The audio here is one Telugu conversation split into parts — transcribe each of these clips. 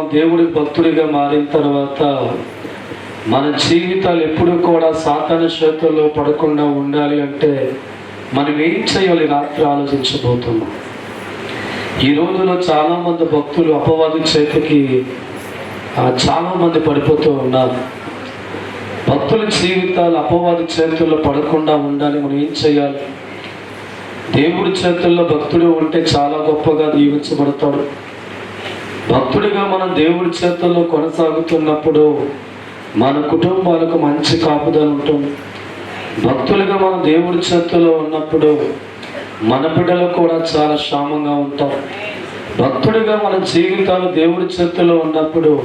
దేవుడి భక్తుడిగా మారిన తర్వాత మన జీవితాలు ఎప్పుడు కూడా సాతాన చేతుల్లో పడకుండా ఉండాలి అంటే మనం ఏం చేయాలి రాత్రి ఆలోచించబోతున్నాం. ఈ రోజులో చాలా మంది భక్తులు అపవాది చేతికి చాలామంది చాలా మంది పడిపోతూ ఉన్నారు. భక్తుల జీవితాలు అపవాది చేతుల్లో పడకుండా ఉండాలి మనం ఏం చేయాలి? దేవుడి చేతుల్లో భక్తుడు ఉంటే చాలా గొప్పగా దీవించబడతాడు. భక్తుడిగా మనం దేవుడి చేతుల్లో కొనసాగుతున్నప్పుడు మన కుటుంబాలకు మంచి కాపుదల ఉంటుంది. భక్తులుగా మనం దేవుడి చేతుల్లో ఉన్నప్పుడు మన బిడ్డలు కూడా చాలా క్షామంగా ఉంటారు భక్తుడిగా మన జీవితాలు దేవుడి చేతుల్లో ఉన్నప్పుడు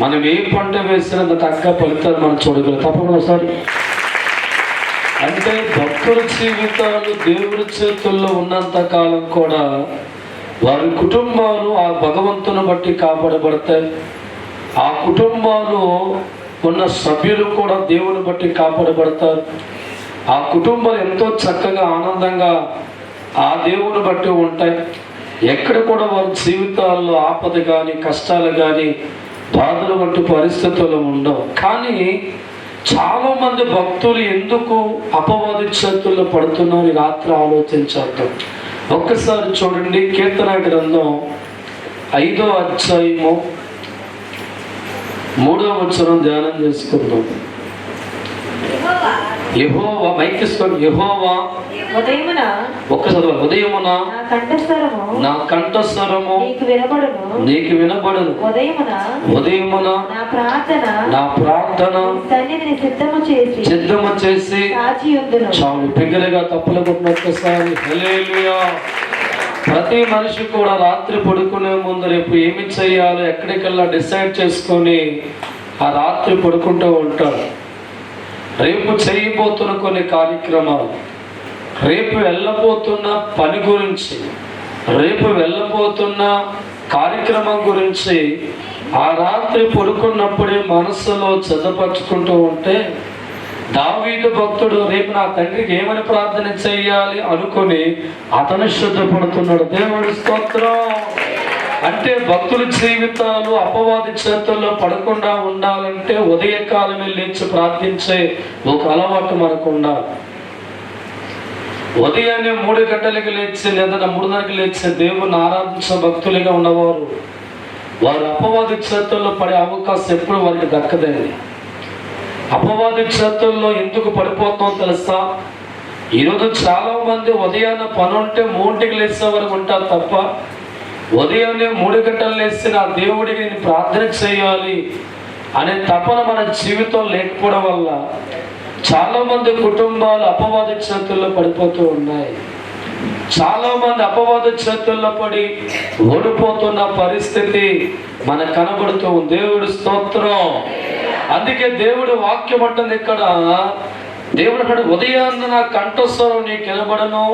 మనం ఏ పంట వేసినా తగ్గ ఫలితాలు మనం చూడగలం. తప్పకుండా ఒకసారి. అంటే భక్తుల జీవితాలు దేవుడి చేతుల్లో ఉన్నంత కాలం కూడా వారి కుటుంబాలు ఆ భగవంతుని బట్టి కాపాడబడతాయి. ఆ కుటుంబాలు ఉన్న సభ్యులు కూడా దేవుని బట్టి కాపాడబడతారు. ఆ కుటుంబాలు ఎంతో చక్కగా ఆనందంగా ఆ దేవుని బట్టి ఉంటాయి. ఎక్కడ కూడా వారి జీవితాల్లో ఆపద కానీ కష్టాలు కానీ బాధలు వంటి పరిస్థితులు ఉండవు. కానీ చాలా మంది భక్తులు ఎందుకు అపవాది చేతుల్లో పడుతున్నారు? రాత్రి ఆలోచించారు ఒక్కసారి చూడండి కీర్తన గ్రంథం ఐదో అధ్యాయము మూడో వచనం ధ్యానం చేసుకుందాం. యహోవా మైకిస్తాడు యహోవా ఉదయమున ఒక్క చదవాలి ఉదయమున నా కంఠస్వరము నా కంఠస్వరము నీకు వినబడును. నీకు వినబడను. ఉదయమున ఉదయమున నా ప్రార్థన నా ప్రార్థన సన్నిధిని సిద్ధము చేసి సిద్ధము చేసి కాచి ఉందును చాలు బిగ్గరగా తప్పులు కొట్టినొక్కసారి. హల్లెలూయా. ప్రతి మనిషి కూడా రాత్రి పడుకునే ముందు రేపు ఏమి చేయాలో ఎక్కడికెళ్ళా డిసైడ్ చేసుకొని ఆ రాత్రి పడుకుంటూ ఉంటాడు. రేపు చేయబోతున్న కొన్ని కార్యక్రమాలు రేపు వెళ్ళబోతున్న పని గురించి రేపు వెళ్ళబోతున్న కార్యక్రమం గురించి ఆ రాత్రి పడుకున్నప్పుడే మనసులో చదపరుచుకుంటూ ఉంటే దావీదు భక్తుడు రేపు నా తండ్రికి ఏమని ప్రార్థన చేయాలి అనుకొని అతను శ్రద్ధపడుతున్నాడు దేవుడు స్తోత్రం. అంటే భక్తుల జీవితాలు అపవాది చేతుల్లో పడకుండా ఉండాలంటే ఉదయకాలం లేచి ప్రార్థించే ఒక అలవాటు మనకు ఉండాలి. ఉదయాన్నే మూడు గంటలకు లేచి లేదా మూడున్నరకి లేచి దేవుని ఆరాధించిన భక్తులుగా ఉన్నవారు వారు అపవాది చేతుల్లో పడే అవకాశం ఎప్పుడు వారికి దక్కదండి. అపవాది చేతుల్లో ఎందుకు పడిపోతాం తెలుసా? ఈరోజు చాలా మంది ఉదయాన్న పని ఉంటే మూడింటికి లేచే వరకు ఉంటారు తప్ప ఉదయాన్నే మూడు గంటలు లేచి నా దేవుడికి నేను ప్రార్థన చేయాలి అనే తపన మన జీవితం లేకపోవడం వల్ల చాలా మంది కుటుంబాలు అపవాద చేతుల్లో పడిపోతూ ఉన్నాయి. చాలా మంది అపవాద చేతుల్లో పడి ఓడిపోతున్న పరిస్థితి మనకు కనబడుతూ ఉంది. దేవుడి స్తోత్రం. అందుకే దేవుడి వాక్యం అంటుంది ఇక్కడ దేవుడు అన్నాడు ఉదయాన్న నా కంఠస్వరం నా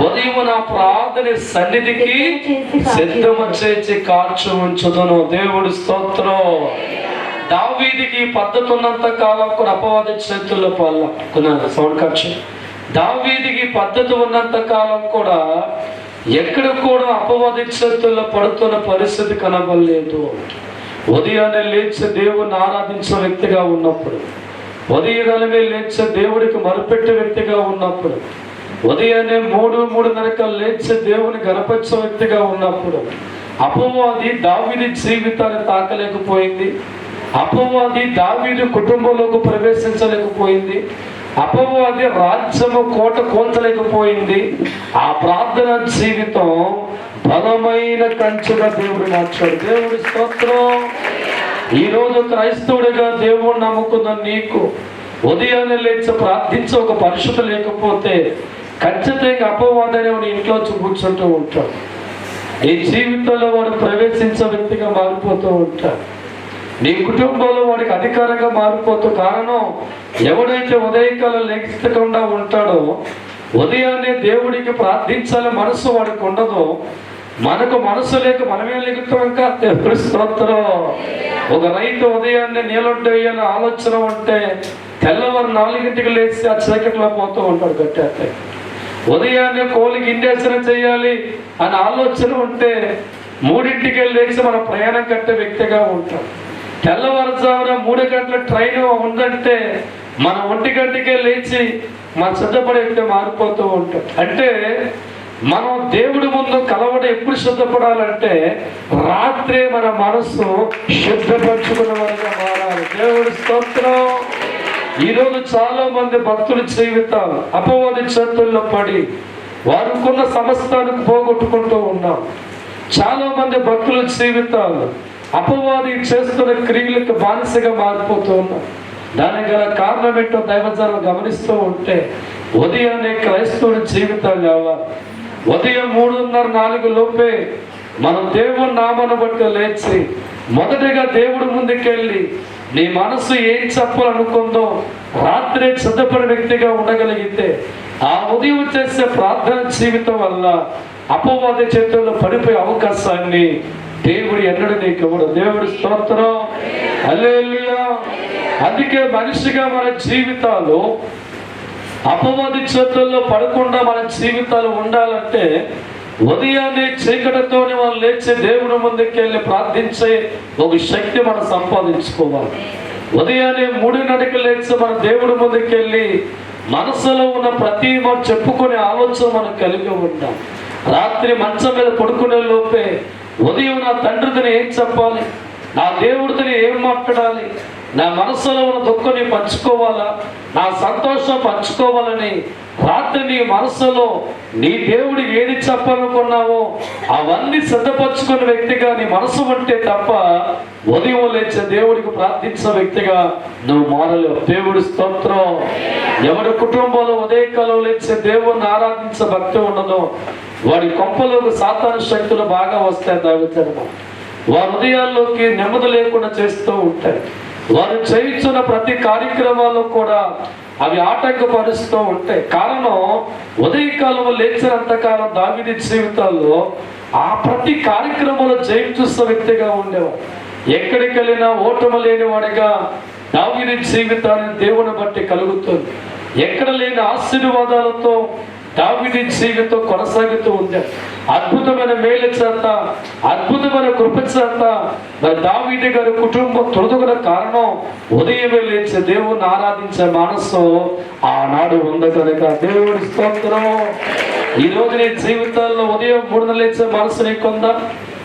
ఉదయం నా ప్రార్థన సన్నిధికి సిద్ధము చేసి కాల్చి ఉంచుదును. దేవుడి స్తోత్రం. దావీదికి పద్ధతి ఉన్నంత కాలం కూడా అపవాద చేతుల్లో పాల్గొన్నాను సౌండ్ ఖర్చు దావీదికి పద్ధతి ఉన్నంత కాలం కూడా ఎక్కడ కూడా అపవాది చేతుల్లో పడుతున్న పరిస్థితి కనబడలేదు. ఉదయాన్నే లేచి దేవుని ఆరాధించిన వ్యక్తిగా ఉన్నప్పుడు ఉదయకాలమే లేచి దేవుడికి మరుపెట్టే వ్యక్తిగా ఉన్నప్పుడు ఉదయాన్నే మూడు మూడున్నరక లేచి దేవుని గణపరిచే వ్యక్తిగా ఉన్నప్పుడు అపవాది దావిని జీవితాన్ని తాకలేకపోయింది. అపవాది దావీదు కుటుంబంలోకి ప్రవేశించలేకపోయింది. అపవాది రాజ్యము కోట కోల్చలేకపోయింది ఆ ప్రార్థన జీవితం బలమైన కంచుగా దేవుడు మార్చాడు. దేవుడి స్తోత్రం. ఈ రోజు క్రైస్తవుడిగా దేవుడు నమ్ముకున్న నీకు ఉదయాన్నే లేచి ప్రార్థించే ఒక పరిశుద్ధ లేకపోతే ఖచ్చితంగా అపవాదనే వాడు ఇంట్లో కూర్చుంటూ ఉంటాడు. నీ జీవితంలో వాడు ప్రవేశించే వ్యక్తిగా మారిపోతూ ఉంటాడు. నీ కుటుంబంలో వాడికి అధికారంగా మారిపోతూ కారణం ఎవడైతే ఉదయకాలం లెక్కకుండా ఉంటాడో ఉదయాన్నే దేవుడికి ప్రార్థించాలి మనసు వాడికి ఉండదు మనకు మనసు లేక మనమే లెగుతాం ఇంకా? స్తోత్రం. ఒక రైతు ఉదయాన్నే నీళ్ళుంటే వేయాలని ఆలోచన ఉంటే తెల్లవారు నాలుగింటికి లేచి ఆ చీకట్లో పోతూ ఉంటాడు కట్టేస్తే ఉదయాన్నే కోలికి ఇండేషన్ చేయాలి అని ఆలోచన ఉంటే మూడింటికి వెళ్ళి లేచి మన ప్రయాణం కట్టే వ్యక్తిగా ఉంటాం తెల్లవారుజామున మూడు గంటల ట్రైన్ ఉందంటే మన ఒంటి గంటకే లేచి మన సిద్ధపడే మారిపోతూ ఉంటాం. అంటే మనం దేవుడి ముందు కలవడం ఎప్పుడు సిద్ధపడాలంటే రాత్రే మన మనస్సు శుద్ధపరచుకున్న వారిగా మారాలి. దేవుడి స్తోత్రం. ఈరోజు చాలా మంది భక్తుల జీవితాలు అపవాది చేతుల్లో పడి వారికున్న సమస్తానికి పోగొట్టుకుంటూ ఉన్నాం. చాలా మంది భక్తుల జీవితాలు అపవాది చేస్తున్న క్రియలకు బానిసగా మారిపోతూ ఉన్నాం దానికి గల కారణం ఏంటో దైవజనం గమనిస్తూ ఉంటే ఉదయాన్నే క్రైస్తవుడి జీవితాలు కావాలి. ఉదయం మూడున్నర నాలుగు లోపే మనం దేవుని నామను బట్టి లేచి మొదటిగా దేవుడి ముందుకెళ్ళి నీ మనసు ఏం చెప్పాలనుకుందో రాత్రి సిద్ధపడి వ్యక్తిగా ఉండగలిగితే ఆ ఉదయం చేసే ప్రార్థన జీవితం వల్ల అపవాద చేతుల్లో పడిపోయే అవకాశాన్ని దేవుడు ఎన్నడు నీకు ఇవ్వడు దేవుడి స్తోత్రం. హల్లెలూయా. అందుకే మనిషిగా మన జీవితాలు అపవాది చేతుల్లో పడకుండా మన జీవితాలు ఉండాలంటే ఉదయాన్నే చీకటితోనే మనం లేచి దేవుని ముందుకు వెళ్ళి ప్రార్థించే ఒక శక్తి మనం సంపాదించుకోవాలి. ఉదయాన్నే మూడున్నరకి లేచి మన దేవుడి ముందుకు వెళ్ళి మనసులో ఉన్న ప్రతి చెప్పుకునే ఆలోచన మనం కలిగి ఉంటాం రాత్రి మంచం మీద పడుకునే లోపే ఉదయం నా తండ్రితో ఏం చెప్పాలి? నా దేవుడితో ఏం మాట్లాడాలి? నా మనసులో ఉన్న దుఃఖని పంచుకోవాలా? నా సంతోషం పంచుకోవాలని రాత్రి నీ మనసులో నీ దేవుడు ఏది చెప్పాలనుకున్నావో అవన్నీ సిద్ధపరచుకున్న వ్యక్తిగా నీ మనసు ఉంటే తప్ప ఉదయం లేచే దేవుడికి ప్రార్థించిన వ్యక్తిగా నువ్వు మారలేవు. దేవుడి స్తోత్రం. ఎవరి కుటుంబంలో ఉదయకాలం లేచే దేవుణ్ణి ఆరాధించే భక్తి ఉండదో వాడి కొంపలోకి సాతాను శక్తులు బాగా వస్తాయి దైవచరమం వారి హృదయాల్లోకి నెమ్మది లేకుండా చేస్తూ ఉంటాయి వారు చేయించున్న ప్రతి కార్యక్రమాల్లో కూడా అవి ఆటంకపరుస్తూ ఉంటాయి కారణం ఉదయకాలంలో లేచినంత కాలం దావిది జీవితాల్లో ఆ ప్రతి కార్యక్రమంలో జయించుస్తున్న వ్యక్తిగా ఉండేవాడు. ఎక్కడికి వెళ్ళినా ఓటమి లేనివాడిగా దావిది జీవితాన్ని దేవుని బట్టి కలుగుతుంది. ఎక్కడ లేని ఆశీర్వాదాలతో దావిడి జీవితం కొనసాగుతూ ఉంది. అద్భుతమైన మేలు చేత అద్భుతమైన కృప చేత మరి దావిడి గారి కుటుంబం తొలదుగల కారణం ఉదయం లేచి దేవుణ్ణి ఆరాధించే మనస్సు ఆనాడు ఉంది కనుక. దేవుడి స్తోత్రం. ఈ రోజు నీ జీవితాల్లో ఉదయం మూడున లేచే మనసు నీకుందా?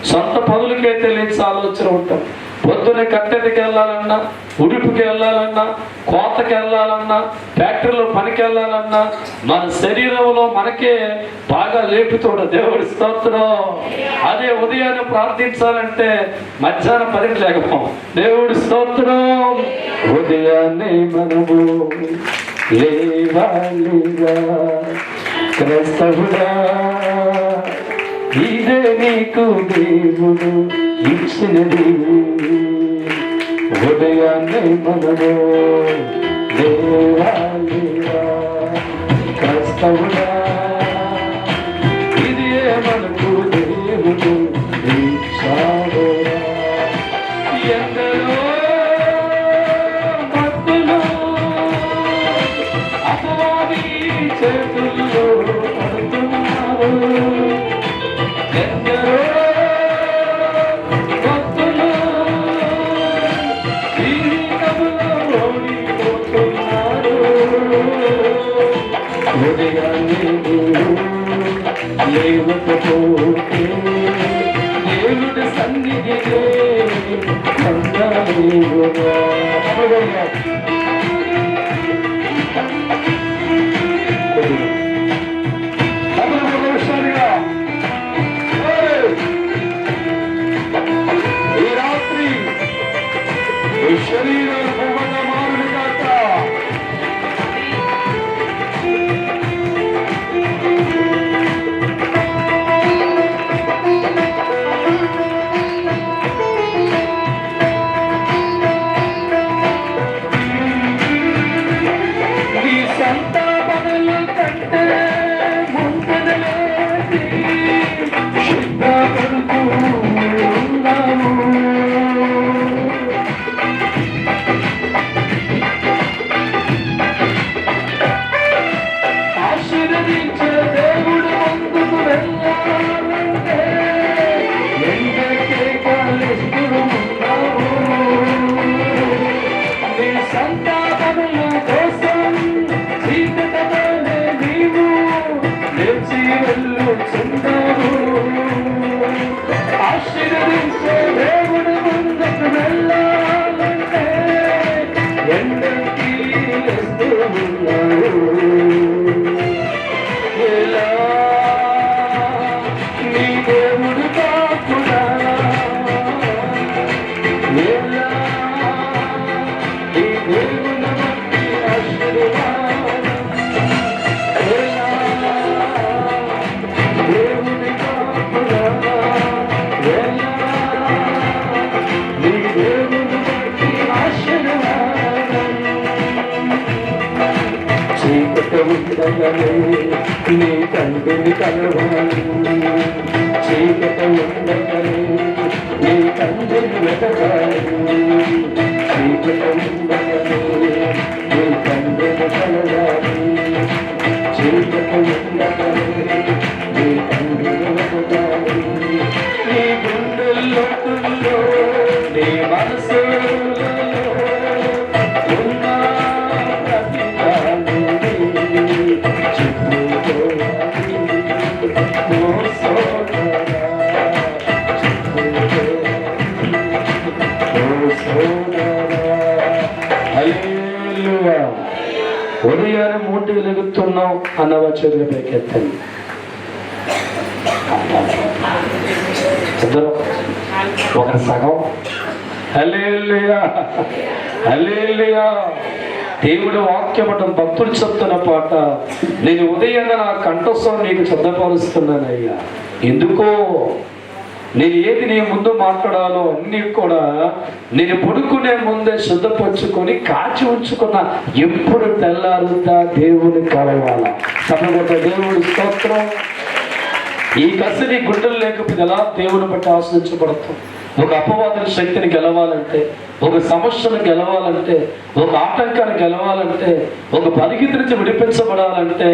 సొంత పనులకైతే లేచి ఆలోచన ఉంటాం. పొద్దున్న కట్టెదికి వెళ్ళాలన్నా ఉడుపుకి వెళ్ళాలన్నా కోతకి వెళ్ళాలన్నా ఫ్యాక్టరీలో పనికి వెళ్ళాలన్నా మన శరీరంలో మనకే బాగా లేపుతోడు దేవుడి స్తోత్రం. అదే ఉదయాన్నే ప్రార్థించాలంటే మధ్యాహ్నం పనికి లేకపోం. దేవుడి స్తోత్రం. ఉదయాన్నే మనము లేవాలిగా. క్రైస్తవుడా ఇదే నీకు దేవుడు ఇచ్చినది హృదయాన్ని మనము దేవాలిగా క్రైస్తవుడా. నీ తండ్రిని కలవాలి చీకట ఉండగలే నీ తండ్రిని వెతకాలి. చీకట లెగుతున్నాం అన్న వచ్చేది పైకెత్తండి ఇద్దరు సగం దేవుడు వాక్యపటం భక్తులు చెప్తున్న పాట నేను ఉదయంగా నా కంఠస్వం నీకు అయ్యా ఎందుకో నేను ఏది నీ ముందు మాట్లాడాలో అన్ని కూడా నేను పడుకునే ముందే శుద్ధపరుచుకొని కాచి ఉంచుకున్న ఎప్పుడు తెల్లారుతా దేవుని కలవాల. సమగత దేవుడి స్తోత్రం. ఈ కసిని గుండెలు లేకపోతే ఎలా దేవుని బట్టి ఆశ్రయించబడతాం ఒక అపవాదన శక్తిని గెలవాలంటే ఒక సమస్యను గెలవాలంటే ఒక ఆటంకాన్ని గెలవాలంటే ఒక పరిగెత్తి నుంచి విడిపించబడాలంటే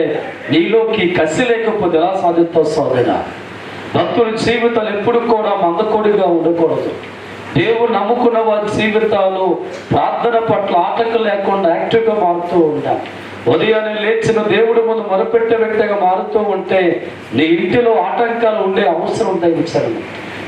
నీలోకి కసి లేకపోతే ఎలా సాధిస్తావు సోదరా భక్తుల జీవితాలు ఎప్పుడు కూడా మందకొడిగా ఉండకూడదు. దేవుడు నమ్ముకున్న వారి జీవితాలు ప్రార్థన పట్ల ఆటంకం లేకుండా యాక్టివ్గా మారుతూ ఉండాలి. ఉదయాన్నే లేచిన దేవుడు ముందు మొరపెట్టే వ్యక్తిగా మారుతూ ఉంటే నీ ఇంటిలో ఆటంకాలు ఉండే అవసరం దయచేయండి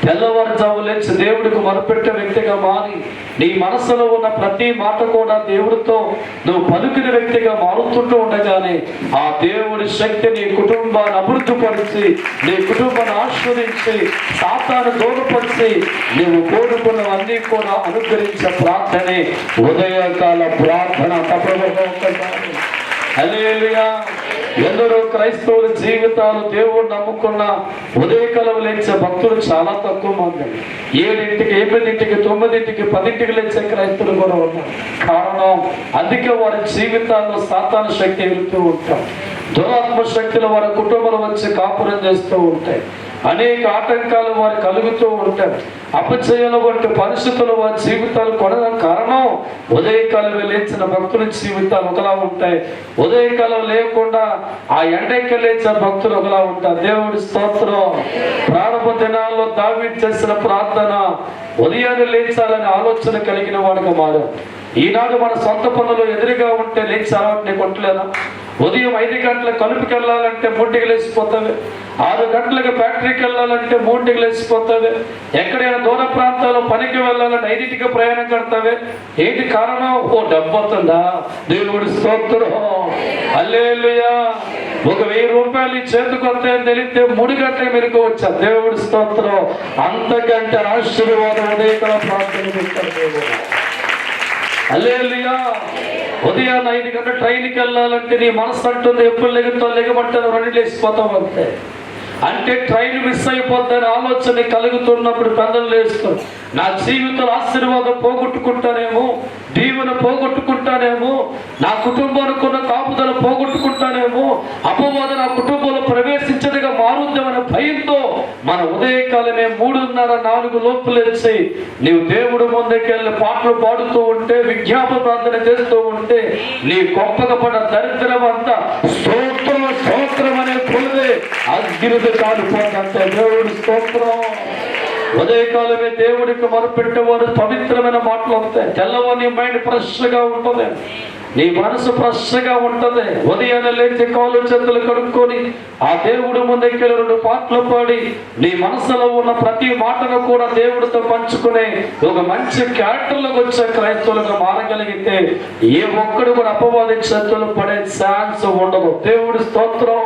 తెల్లవారుజాము లేచి దేవుడికి మొరపెట్టే వ్యక్తిగా మారి నీ మనసులో ఉన్న ప్రతి మాట కూడా దేవుడితో నువ్వు పలుకిన వ్యక్తిగా మారుతుంటూ ఉండగానే ఆ దేవుడి శక్తి నీ కుటుంబాన్ని అభివృద్ధిపరిచి నీ కుటుంబాన్ని ఆస్వాదించి సాతాను దూరపరిచి కోరుకున్న కోరుకున్నవన్నీ కూడా అనుగ్రహించే ప్రార్థనే ఉదయకాల ప్రార్థన. తప్పకుండా ఒక్కసారి. హల్లెలూయా. ఎందరో క్రైస్తవుల జీవితాలు దేవుడు నమ్ముకున్న ఉదయకాలం లేచే భక్తులు చాలా తక్కువ మంది. ఏడింటికి ఎనిమిదింటికి తొమ్మిదింటికి పదింటికి లేచే క్రైస్తవులు కూడా ఉన్నారు. కారణం అందుకే వారి జీవితాల్లో సాతాన శక్తి వెళ్తూ ఉంటాం. దురాత్మ శక్తులు వారి కుటుంబాలు వచ్చి కాపురం చేస్తూ ఉంటాయి. అనేక ఆటంకాలు వారు కలుగుతూ ఉంటాయి అపచయాల వంటి పరిస్థితులు వారి జీవితాలు కొనడం కారణం ఉదయకాలం లేచిన భక్తుల జీవితాలు ఒకలా ఉంటాయి. ఉదయకాలం లేకుండా ఆ ఎండకి లేచిన భక్తులు ఒకలా ఉంటారు. దేవుడి స్తోత్రం. ప్రారంభ దినాల్లో దావి చేసిన ప్రార్థన ఉదయాన్నే లేచాలని ఆలోచన కలిగిన వాడిగా మారాం ఈనాడు మన సొంత పనులు ఎదురుగా ఉంటే లేచి అలవాటు నీకు కొట్టలేదా? ఉదయం ఐదు గంటల కలుపుకి వెళ్ళాలంటే మూటికి లేచిపోతావి. ఆరు గంటలకు ఫ్యాక్టరీకి వెళ్ళాలంటే మూటికి లేచిపోతావి. ఎక్కడైనా దూర ప్రాంతాల్లో పనికి వెళ్ళాలంటే ఐదింటికి ప్రయాణం కడతావే. ఏంటి కారణం? ఓ డబ్బు వస్తుందా? దేవుడి స్తోత్రం. అల్లేలుయా ఒక వెయ్యి రూపాయలు చేతికి వస్తాయని తెలిస్తే మూడు గంటల మెరుగు వచ్చా. దేవుడి స్తోత్రం. అంతకంటే ఆశీర్వాదం ఉదయకాల ప్రాంతం చేస్తారు అల్లేలుయా ఉదయాన్న ఐదు గంటల ట్రైన్కి వెళ్ళాలంటే నీ మనసు అంటుంది ఎప్పుడు లెగుతావు లెగమంటాను రెండు లేచిపోతాం అంతే. అంటే ట్రైన్ మిస్ అయిపోద్దని ఆలోచన కలుగుతున్నప్పుడు పెద్దలు లేస్తారు నా జీవితంలో ఆశీర్వాదం పోగొట్టుకుంటానేమో దీవెన పోగొట్టుకుంటానేమో నా కుటుంబానికి ఉన్న కాపుదల పోగొట్టుకుంటానేమో అపవాద నా కుటుంబం ఉదయకాలమే మూడున్నర నాలుగు లోపు లేచి నీవు దేవుడు ముందుకెళ్ళి పాటలు పాడుతూ ఉంటే విజ్ఞాప ప్రార్థన చేస్తూ ఉంటే నీ గొప్పగా దరిద్రం అంతా స్తోత్రం స్తోత్రం అనే పొలిదే అగ్గిరిది కాలిపోతంత దేవుడి స్తోత్రం. ఉదయకాలమే దేవుడికి మొరపెట్టేవారు పవిత్రమైన మాటలు అవుతాయి తెల్లవారి మైండ్ ఫ్రెష్గా ఉంటుంది. నీ మనసు ఫ్రెష్గా ఉంటుంది. ఉదయాన్నే లేచి కాలు చేతులు కడుక్కొని ఆ దేవుడు ముందుకెళ్ళి రెండు పాటలు పాడి నీ మనసులో ఉన్న ప్రతి మాటను కూడా దేవుడితో పంచుకునే ఒక మంచి క్యారెక్టర్లోకి వచ్చే క్రైస్తవులుగా మారగలిగితే ఏ ఒక్కడు కూడా అపవాది చేతులు పడే ఛాన్స్ ఉండదు. దేవుడి స్తోత్రం.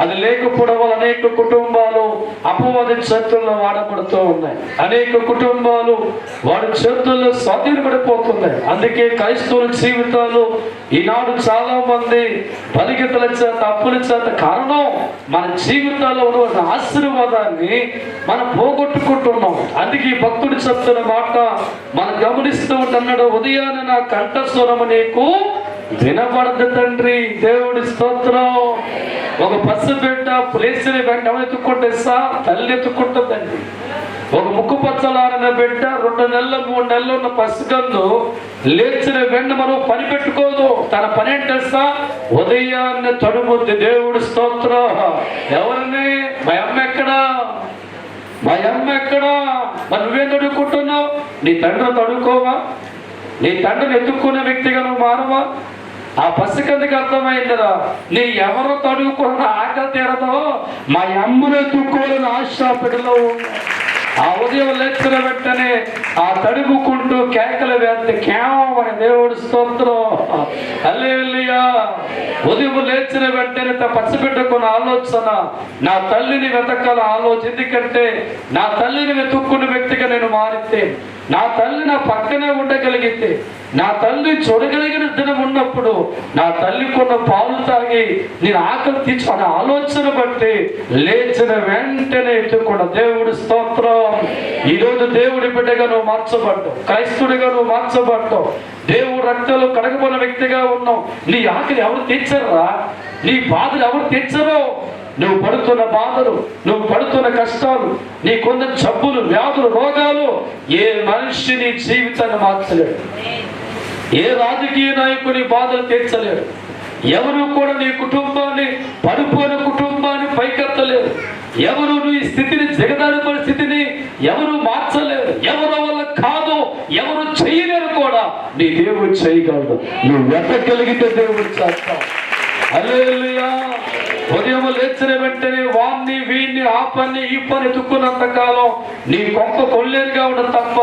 అది లేకపోవడం వల్ల అనేక కుటుంబాలు అపవాది చేతుల్లో వాడబడుతూ ఉన్నాయి. అనేక కుటుంబాలు వాడి చేతుల్లో స్వాధీనపడిపోతున్నాయి. అందుకే క్రైస్తవుల జీవితాలు ఈనాడు చాలా మంది బలిగితల చేత అప్పుల చేత కారణం మన జీవితాల్లో ఉన్న ఆశీర్వాదాన్ని మనం పోగొట్టుకుంటున్నాం. అందుకే ఈ భక్తుడు చెప్తున్న మాట మనం గమనిస్తూ ఉంటున్నాడు ఉదయాన్నే నా కంఠస్వరము నీకు వినపడదు తండ్రి. దేవుడి స్తోత్రం. ఒక పసు బిడ్డ ప్లేస్ని వెంట ఎత్తుకుంటేస్తా తల్లి ఎత్తుకుంటుందండి ఒక ముక్కు పచ్చలారిన బిడ్డ రెండు నెలలు మూడు నెలలు ఉన్న పసుగందు లేచిన వెంట మనం పని పెట్టుకోదు. తన పని ఏంటేస్తా ఉదయాన్నే తడుముద్ది దేవుడి స్తోత్రం. ఎవరిని? మా అమ్మ ఎక్కడా? మా అమ్మ ఎక్కడా? మరి నువ్వేం తడుక్కుంటున్నావు? నీ తండ్రి తడుకోవా? నీ తండ్రిని ఎత్తుక్కునే వ్యక్తిగా నువ్వు మారవా? ఆ పసికందుకు అర్థమైందిరా. నీ ఎవరు తడుకున్న ఆకలి తీరదో మా అమ్మను ఎత్తుక్కోవాలని ఆశ ఆ ఉదయం లేచిన వెంటనే ఆ తడుముకుంటూ కేకలు వేస్తే కేవలం దేవుడు స్తోత్రం. అల్లేలుయా ఉదయం లేచిన వెంటనే త ఆలోచన నా తల్లిని వెతకాల ఆలోచన. ఎందుకంటే నా తల్లిని వెతుక్కున్న వ్యక్తిగా నేను మారితే నా తల్లి నా పక్కనే ఉండగలిగితే నా తల్లి చూడగలిగిన దినం ఉన్నప్పుడు నా తల్లి కొన్న పాలు తాగి నేను ఆకలి తీర్చుకున్న ఆలోచన బట్టి లేచిన వెంటనే ఎత్తుకున్న దేవుడి స్తోత్రం. ఈరోజు దేవుడి బిడ్డగా నువ్వు మార్చబడ్డావు క్రైస్తుడిగా నువ్వు మార్చబడ్డావు. దేవుడు రక్తంలో కడగబడిన వ్యక్తిగా ఉన్నావు. నీ ఆకలి ఎవరు తీర్చరా? నీ బాధలు ఎవరు తీర్చరు? నువ్వు పడుతున్న బాధలు నువ్వు పడుతున్న కష్టాలు నీకున్న జబ్బులు వ్యాధులు రోగాలు ఏ మనిషి నీ జీవితాన్ని మార్చలేడు. ఏ రాజకీయ నాయకుని బాధలు తీర్చలేడు. ఎవరు కూడా నీ కుటుంబాన్ని పడిపోయిన కుటుంబాన్ని పైకెత్తలేరు. ఎవరు నీ స్థితిని జగదాడిపోయిన స్థితిని ఎవరు మార్చలేరు. ఎవరి వల్ల కాదు ఎవరు చేయలేరు కూడా నీ దేవుడు చేయగలడు. నువ్వు వెతగలిగితే దేవుడు చేస్తావు హల్లెలూయా. ఉదయం లేచిన వెంటనే వాణ్ణి వీణ్ణి ఆ పని ఈ పని ఎత్తుకున్నంత కాలం నీ కొంప కొల్లేరుగా కావడం తప్ప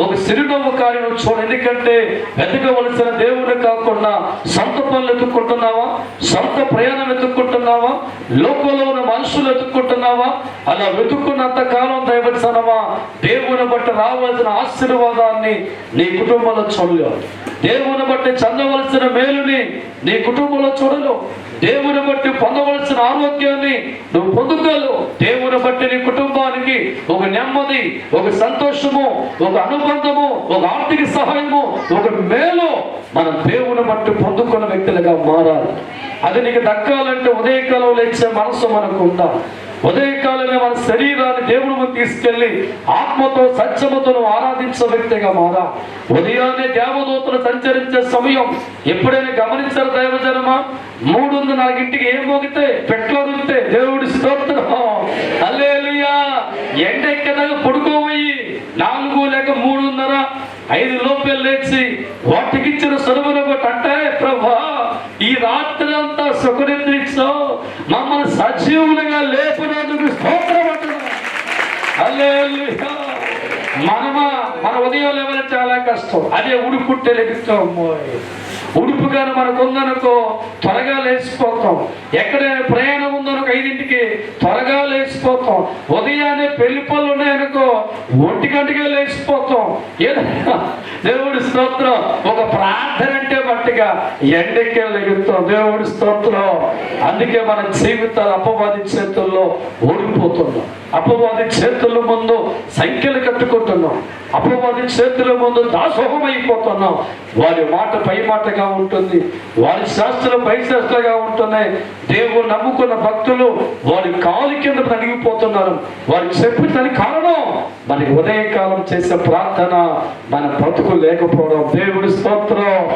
ఒక సిరినవ్వు కార్యం చూడ. ఎందుకంటే వెతకవలసిన దేవుడు కాకుండా సొంత పనులు ఎదుక్కుంటున్నావా సొంత ప్రయాణం ఎదుక్కుంటున్నావా లోకంలో ఉన్న మనుషులు ఎదుక్కుంటున్నావా అలా వెతుక్కున్నంత కాలం దయవచ్చనవా దేవుని బట్టి రావాల్సిన ఆశీర్వాదాన్ని నీ కుటుంబంలో చూడలేవు దేవుని బట్టి చెందవలసిన మేలుని నీ కుటుంబంలో చూడలేవు దేవుని బట్టి పొందవలసిన ఆరోగ్యాన్ని నువ్వు పొందుకోలేవు. దేవుని బట్టి నీ కుటుంబానికి ఒక నెమ్మది ఒక సంతోషము ఒక అనుబంధము ఒక ఆర్థిక సహాయము ఒక మేలు మనం దేవుని బట్టి పొందుకున్న వ్యక్తులుగా మారాలి. అది నీకు దక్కాలంటే ఉదయకాలం లేచే మనసు మనకు ఉండాలి. ఉదయకాలమే మన శరీరాన్ని దేవుడు ముందు తీసుకెళ్ళి ఆత్మతో సత్యముతో ఆరాధించిన వ్యక్తిగా మారా. ఉదయాన్నే దేవదూతలు సంచరించే సమయం ఎప్పుడైనా గమనించారు దైవజనమా? వందల నాలుగింటికి ఏం మోగితే పెట్లోరుతే దేవుడి స్తోత్రం. అల్లేలుయా ఎండ ఎక్కదాకా పడుకోబోయి నాలుగు లేక మూడున్నర. ఐదు లోపల లేచి వాటికిచ్చిన ఇచ్చిన సరువును అంటే ప్రభా ఈ రాత్రి మనమా మన ఉదయం లేవని చాలా కష్టం. అదే ఉడుపుట్టే లెగుస్తాం ఉడుపు కానీ మనకు ఉందనుకో త్వరగా లేచిపోతాం. ఎక్కడ ప్రయాణం ఉందనుకో ఐదింటికి త్వరగా లేచిపోతాం. ఉదయాన్నే పెళ్ళి పనులు ఉన్నాయనుకో ఒంటి గంటగా లేచిపోతాం. ఏదైనా దేవుడి స్తోత్రం. ఒక ప్రార్థన అంటే బట్టిగా ఎండకే లెగుతాం. దేవుడి స్తోత్రం. అందుకే మన జీవితాలు అపవాది చేతుల్లో ఓడిపోతున్నాం అపవాది చేతుల ముందు సంఖ్యలు కట్టుకుంటున్నాం. అపవాది చేతుల ముందు దాసోహం అయిపోతున్నాం వారి మాట పై మాటగా ఉంటుంది. వారి శాస్త్రం పై శాస్త్రగా ఉంటున్నాయి. దేవుడు నమ్ముకున్న భక్తులు వారి కాలు కింద తడిగిపోతున్నారు వారు చెప్పిన కారణం మనకి ఉదయకాలం చేసే ప్రార్థన మన బ్రతుకు లేకపోవడం. దేవుడి స్తోత్రం.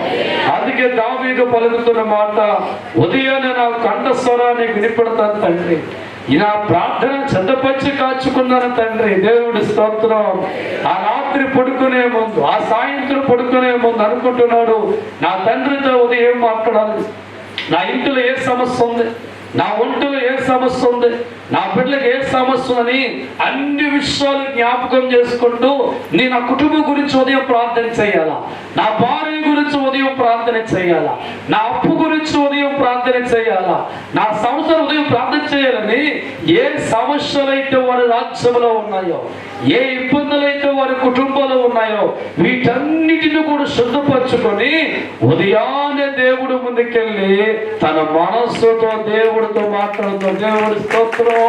అందుకే దావీదు పలుకుతున్న మాట ఉదయాన్నే నా కంఠస్వరాన్ని వినిపడతాను తండ్రి. ఈ నా ప్రార్థన చెద్దపచ్చి కాచుకున్నాను తండ్రి. దేవుడి స్తోత్రం. ఆ రాత్రి పడుకునే ముందు ఆ సాయంత్రం పడుకునే ముందు అనుకుంటున్నాడు నా తండ్రితో ఉదయం మాట్లాడాలి నా ఇంటిలో ఏ సమస్య ఉంది? నా ఒంటిలో ఏ సమస్య ఉంది? నా బిడ్డలకు ఏ సమస్య అని అన్ని విషయాలు జ్ఞాపకం చేసుకుంటూ నీ నా కుటుంబం గురించి ఉదయం ప్రార్థన చేయాలా? నా భార్య గురించి ఉదయం ప్రార్థన చేయాలా? నా అప్పు గురించి ఉదయం ప్రార్థన చేయాలా? నా సంవత్సరం ఉదయం ప్రార్థన చేయాలని ఏ సమస్యలైతే వారి రాజ్యంలో ఉన్నాయో ఏ ఇబ్బందులైతే వారి కుటుంబంలో ఉన్నాయో వీటన్నిటిని కూడా శుద్ధపరచుకొని ఉదయాన్నే దేవుడు ముందుకెళ్ళి తన మనస్సుతో దేవుడితో మాట్లాడుతూ దేవుడి స్తోత్రం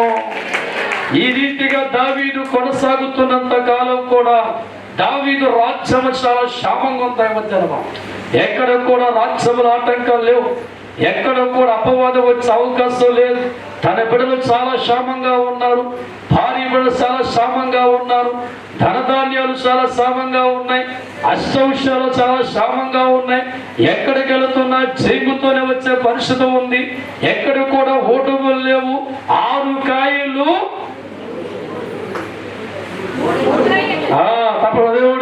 ఈ రీతిగా దావీదు కొనసాగుతున్నంత కాలం కూడా దావీదు రాజ్యం చాలా క్షామంగా ఉంటాయని మధ్యాహ్నం ఎక్కడ కూడా రాజ్యముల ఆటంకాలు లేవు. ఎక్కడ కూడా అపవాదం వచ్చే అవకాశం లేదు. తన బిడ్డలు చాలా క్షేమంగా ఉన్నారు. కూడా చాలా సామంగా ఉన్నారు. ధనధాన్యాలు చాలా సామంగా ఉన్నాయి. అష్టౌషాలు చాలా సామంగా ఉన్నాయి. ఎక్కడికి వెళుతున్నా చెంగుతోనే వచ్చే పరిస్థితి ఉంది. ఎక్కడ కూడా ఓటములు లేవు. ఆరు కాయలు. తప్పదు